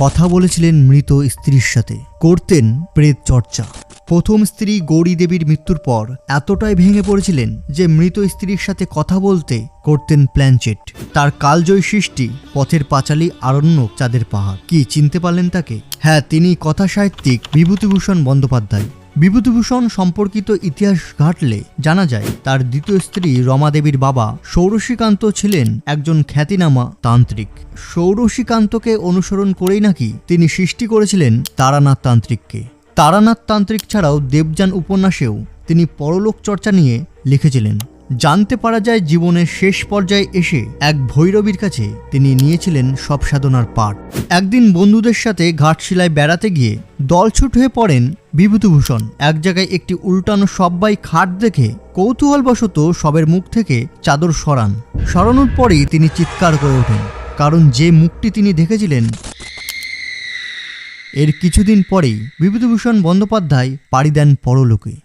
কথা বলেছিলেন মৃত স্ত্রীর সাথে। করতেন প্রেত চর্চা প্রথম স্ত্রী গৌরী দেবীর মৃত্যুর পর এতটাই ভেঙে পড়েছিলেন যে মৃত স্ত্রীর সাথে কথা বলতে করতেন প্ল্যানচেট। তার কালজয়ী সৃষ্টি, পথের পাঁচালী আরণ্য, চাঁদের পাহাড়। কি চিনতে পারলেন তাকে? হ্যাঁ তিনি কথা সাহিত্যিক বিভূতিভূষণ বন্দ্যোপাধ্যায়। বিভূতিভূষণ সম্পর্কিত ইতিহাস ঘাটলে জানা যায়, তার দ্বিতীয় স্ত্রী রমাদেবীর বাবা সৌরশীকান্ত ছিলেন একজন খ্যাতিনামা তান্ত্রিক। সৌরশীকান্তকে অনুসরণ করেই নাকি তিনি সৃষ্টি করেছিলেন তারানাথ তান্ত্রিককে। তারানাথ তান্ত্রিক ছাড়াও দেবযান উপন্যাসেও তিনি পরলোক চর্চা নিয়ে লিখেছিলেন। জানতে পারা যায় জীবনের শেষ পর্যায়ে এসে এক ভৈরবীর কাছে তিনি নিয়েছিলেন সব সাধনার পাঠ। একদিন বন্ধুদের সাথে ঘাটশিলায় বেড়াতে গিয়ে দলছুট হয়ে পড়েন বিভূতিভূষণ। এক জায়গায় একটি উল্টানো সব্বাই খাট দেখে কৌতূহলবশত সবের মুখ থেকে চাদর সরান। সরানোর পরেই তিনি চিৎকার করে ওঠেন, কারণ যে মুখটি তিনি দেখেছিলেন, এর কিছুদিন পরেই বিভূতিভূষণ বন্দ্যোপাধ্যায় পাড়ি দেন পরলোকে।